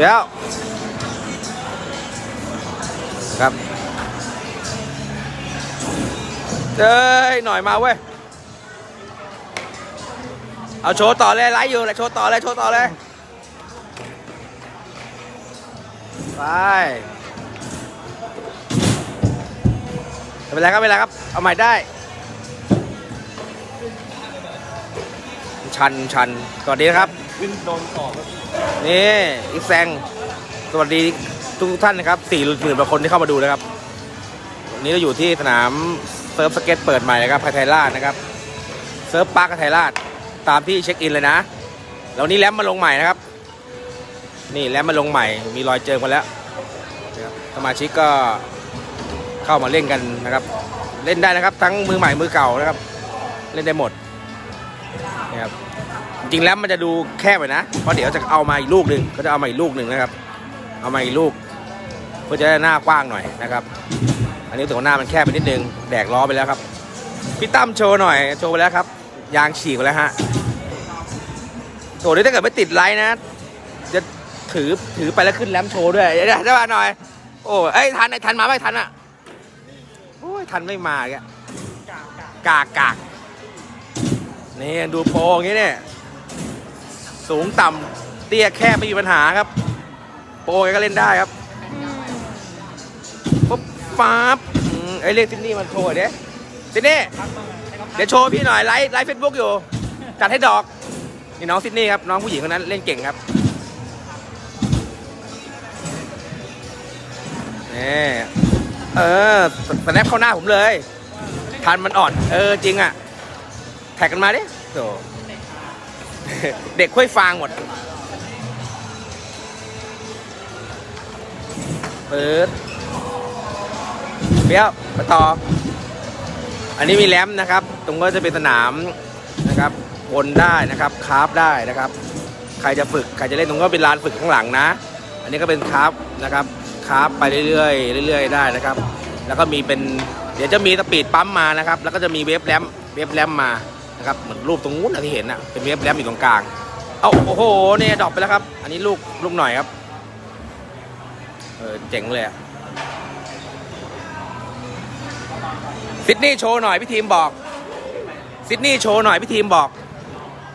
เดี๋ยวครับเอ้ยหน่อยมาเว้ย เอาโชว์ต่อเลยไลฟ์อยู่เลยโชว์ต่อเลยโชว์ต่อเลยไปไม่เป็นไรครับไม่เป็นไรครับ เอาใหม่ได้ ชันชันสวัสดีนะครับขึ้นโดนต่อครับ นี่อีกแซงสวัสดีทุกท่านนะครับสี่หมื่นกว่าคนที่เข้ามาดูนะครับวันนี้เราอยู่ที่สนามเซิร์ฟสเก็ตเปิดใหม่นะครับไทยราชนะครับเซิร์ฟปาร์คไทยราชตามที่เช็คอินเลยนะแล้วนี้แรมมาลงใหม่นะครับ นี่แรมมาลงใหม่ มีรอยเจิมกันแล้วสมาชิกก็เข้ามาเล่นกันนะครับ เล่นได้นะครับ ทั้งมือใหม่มือเก่านะครับ เล่นได้หมด นะครับจริงๆแล้วมันจะดูแคบไปนะเพราะเดี๋ยวจะเอามาอีกลูกหนึ่งก็จะเอามาอีกลูกหนึ่งนะครับ เอามาอีกลูก เพื่อจะได้หน้ากว้างหน่อยนะครับ อันนี้ตัวหน้ามันแคบไปนิดนึงแดกล้อไปแล้วครับพี่ตั้มโชว์หน่อยโชว์ไปแล้วครับ ยางฉีกไปแล้วฮะโอ้ถ้าเกิดไม่ติดไลน์นะ จะถือถือไปแล้วขึ้นแรมโชว์ด้วยเดี๋ยวจะมาหน่อย โอ้ยเอ้ยทันไอ้ทันมาไหมทันอะโอ้ยทันไม่มาแกกากกาก นี่ดูโปรอย่างนี้เนี่ย สูงต่ำเตี้ยแคบไม่มีปัญหาครับ โปรก็เล่นได้ครับปุ๊บปั๊บอืมไอ้เรียกซินนี่มาโชว์เด้ซินนี่เดี๋ยวโชว์พี่หน่อยไลฟ์ไลฟ์เฟซบุ๊กอยู่ จัดให้ดอก นี่น้องซินนี่ครับ น้องผู้หญิงคนนั้นเล่นเก่งครับนี่เออแสแนปเข้าหน้าผมเลย ทันมันอ่อน เออจริงอะ ท็กกันมาดิโถเด็กค่อยฟางหมด เปิดเปี้ยวมาต่อ อันนี้มีแรมนะครับ ตรงก็จะเป็นสนามนะครับวนได้นะครับคราฟได้นะครับ ใครจะฝึกใครจะเล่นตรงก็เป็นลานฝึกข้างหลังนะ อันนี้ก็เป็นคราฟนะครับคราฟไปเรื่อยๆเรื่อยๆได้นะครับ แล้วก็มีเป็นเดี๋ยวจะมีสปีดปั๊มมานะครับ แล้วก็จะมีเวฟแรมเวฟแรมมา นะครับเหมือนรูปตรงนู้นนะที่เห็นนะเป็นเวฟแรมอยู่ตรงกลาง เอาโอ้โหเนี่ยดอปไปแล้วครับ อันนี้ลูกลูกหน่อยครับเออเจ๋งเลยอะซิดนีย์โชว์หน่อยพี่ทีมบอกซิดนีย์โชว์หน่อยพี่ทีมบอก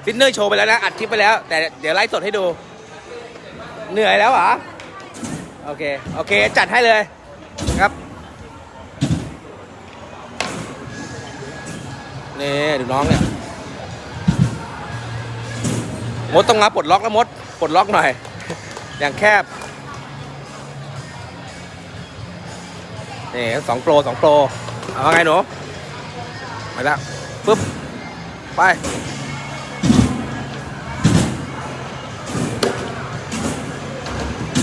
ซิดนีย์โชว์ไปแล้วนะอัดคลิปไปแล้ว แต่เดี๋ยวไลฟ์สดให้ดู เหนื่อยแล้วเหรอโอเค โอเค จัดให้เลยครับ นี่ดูน้องเนี่ยมดต้องรับปลดล็อกแล้วมดปลดล็อกหน่อย อย่างแคบนี่สองโปรสองโปรเอาไงหนูมาแล้วปึ๊บไป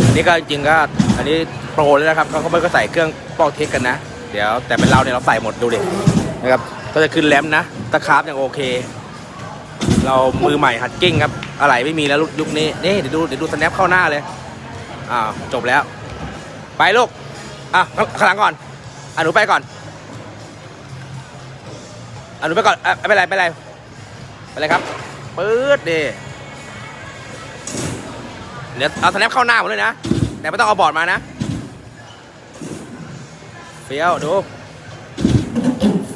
อันนี้ก็จริงก็อันนี้โปรเลยนะครับเขาก็ไม่ก็ใส่เครื่องปอกเทคกันนะ เดี๋ยวแต่เป็นเราเนี่ยเราใส่หมดดูดินะครับ ก็จะขึ้นแรมนะตะคราฟยังโอเค เรามือใหม่หัดกิ้งครับ อะไรไม่มีแล้วยุคนี้นี่เดี๋ยวดูเดี๋ยวดูสแนปเข้าหน้าเลยอ้าวจบแล้ว ไปลูกอะข้างหลังก่อนอะหนูไปก่อนอะหนูไปก่อนอะไปไรไปไรไปเลยครับปื๊ดดิเดี๋ยวเอาสแนปเข้าหน้าผมเลยนะ แต่ไม่ต้องเอาบอร์ดมานะ เฟี้ยวดู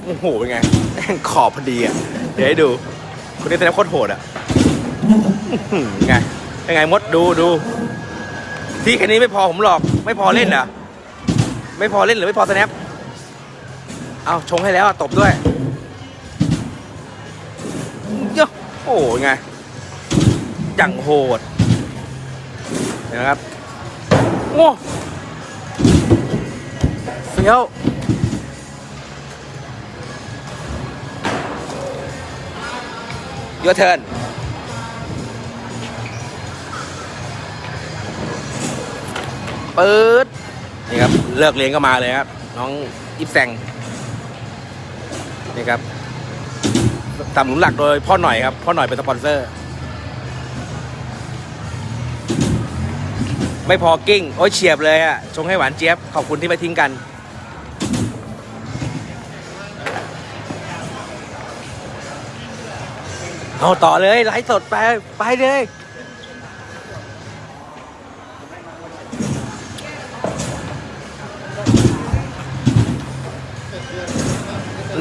โอ้โหเป็นไงแม่งขอบพอดีอะ เดี๋ยวให้ดูคนนี้แสดงโคตรโหดอะอื้อหือไงเป็นไงมดดูดู ที่แค่นี้ไม่พอผมหรอก ไม่พอเล่นเหรอไม่พอเล่นหรือไม่พอสแนปเอาชงให้แล้วอะตบด้วยเยอะโอ้ยไงจังโหดเห็นะครับ โอ้เฟี้ยว your turn ปื๊ดนี่ครับ เลิกเรียนก็มาเลยครับ น้องอิฟแซงนี่ครับตามหนุนหลักโดยพ่อหน่อยครับ พ่อหน่อยเป็นสปอนเซอร์ ไม่พอกิ้ง โอ้ยเฉียบเลยอะชงให้หวานเจี๊ยบ ขอบคุณที่ไม่ทิ้งกัน เอาต่อเลยไลฟ์สดไปไปเลย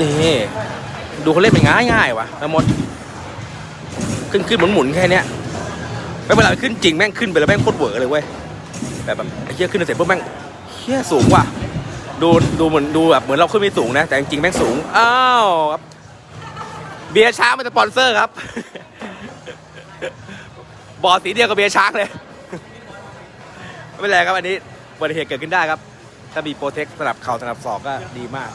นี่ดูเขาเล่นเป็ง่ายง่ายวะละมดขึ้นขึ้นหมุนหมุนแค่นี้ไม่เวลาขึ้นจริงแม่งขึ้นไปแล้วแม่งโคตรเวอร์เลยเว้ยแบบไอ้เหี้ยขึ้นเสร็จปุ๊บแม่งเหี้ยสูงว่ะดูดูเหมือนดูแบบเหมือนเราขึ้นไม่สูงนะ แต่จริงๆแม่งสูง อ้าว เบียร์ช้างเป็นสปอนเซอร์ครับ บอสีเดียวกับเบียร์ช้างเลย ไม่เป็นไรครับอันนี้อุบัติเหตุเกิดขึ้นได้ครับ ถ้ามีโปรเทคสำหรับเข่าสำหรับศอกก็ดีมาก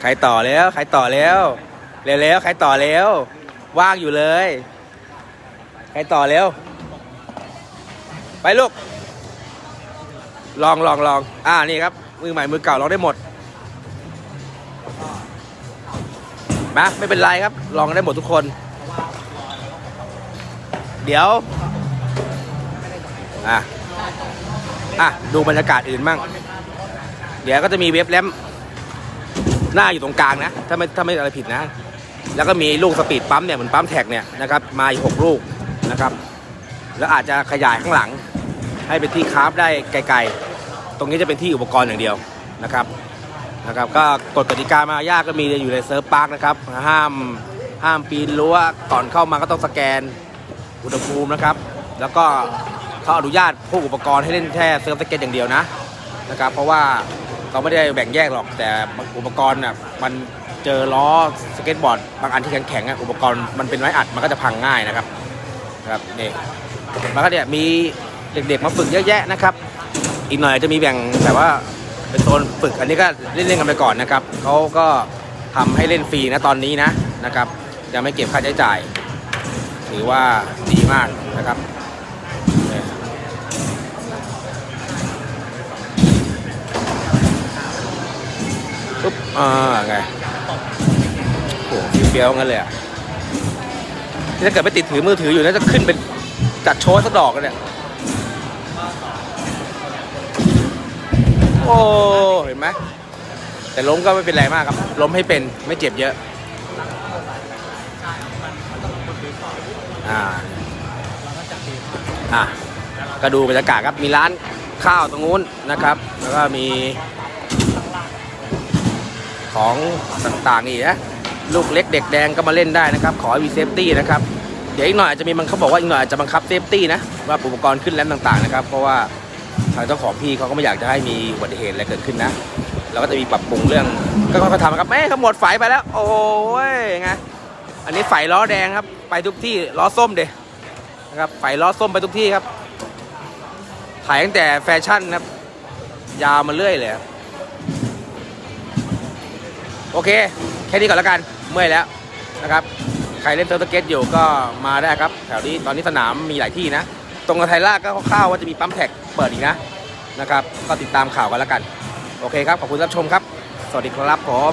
ใครต่อแล้วใครต่อแล้วเร็วๆใครต่อแล้ว ว่างอยู่เลย ใครต่อแล้ว ไปลูก ลองลองลอง อ่านี่ครับ มือใหม่มือเก่าลองได้หมด มาไม่เป็นไรครับ ลองได้หมดทุกคน เดี๋ยว อะ อะ ดูบรรยากาศอื่นมั่งเดี๋ยวก็จะมีเว็บแรมหน้าอยู่ตรงกลางนะ ถ้าไม่ถ้าไม่อะไรผิดนะ แล้วก็มีลูกสปีดปั๊มเนี่ยเหมือนปั๊มแท็กเนี่ยนะครับ มาอีกหกลูกนะครับ แล้วอาจจะขยายข้างหลัง ให้เป็นที่คราฟได้ไกลๆ ตรงนี้จะเป็นที่อุปกรณ์อย่างเดียวนะครับ นะครับก็กฎกติกามายากก็มีอยู่ในเซิร์ฟปาร์คนะครับ ห้ามห้ามปีนรั้วก่อนเข้ามาก็ต้องสแกนอุณหภูมินะครับ แล้วก็เขาอนุญาตพวกอุปกรณ์ให้เล่นแค่เซิร์ฟสเก็ตอย่างเดียวนะนะครับ เพราะว่าเขาไม่ได้แบ่งแยกหรอกแต่อุปกรณ์น่ะมันเจอล้อสเก็ตบอร์ดบางอันที่แข็งๆอุปกรณ์มันเป็นไม้อัดมันก็จะพังง่ายนะครับนะครับนี่แล้วก็เนี่ยมีเด็กๆมาฝึกเยอะแยะนะครับ อีกหน่อยจะมีแบ่งแต่ว่า เป็นโซนฝึกอันนี้ก็เล่นๆกันไปก่อนนะครับเขาก็ทำให้เล่นฟรีนะตอนนี้นะนะครับยังไม่เก็บค่าใช้จ่าย ถือว่าดีมากนะครับปุ๊บอ่าไงโอ้โหเฟี้ยวๆงั้นเลยอะถ้าเกิดไม่ติดถือมือถืออยู่น่าจะขึ้นเป็นจัดโชว์สักดอกกันเนี่ย โอ้เห็นไหมแต่ล้มก็ไม่เป็นไรมากครับ ล้มให้เป็นไม่เจ็บเยอะ อ่า อะก็ดูบรรยากาศครับมีร้านข้าวตรงนู้นนะครับ แล้วก็มี ของต่างๆนี่นะลูกเล็กเด็กแดงก็มาเล่นได้นะครับ ขอให้มีเซฟตี้นะครับ เดี๋ยวอีกหน่อยอาจจะมีมันเขาบอกว่าอีกหน่อยอาจจะบังคับเซฟตี้นะว่าอุปกรณ์ขึ้นแลมต่างๆนะครับ เพราะว่า ทางเจ้าของพี่เขาก็ไม่อยากจะให้มีอุบัติเหตุอะไรเกิดขึ้นนะเราก็จะมีปรับปรุงเรื่องก็ค่อยๆทำครับแม่ขหมดไฟไปแล้ว โอ้ยไงอันนี้ไฟล้อแดงครับ ไปทุกที่ล้อส้มเดยนะครับไฟล้อส้มไปทุกที่ครับ ถ่ายตั้งแต่แฟชั่นนะครับ ยาวมาเรื่อยเลยโอเค แค่นี้ก่อนแล้วกันเมื่อยแล้วนะครับ ใครเล่นเซิร์ฟสเก็ตอยู่ก็มาได้ครับ แถวนี้ตอนนี้สนามมีหลายที่นะ ตรงกับไทยลาก็คร่าวๆว่าจะมีปั๊มแท็ก เปิดอีกนะนะครับ ก็ติดตามข่าวกันแล้วกัน โอเคครับ ขอบคุณรับชมครับ สวัสดีครับผม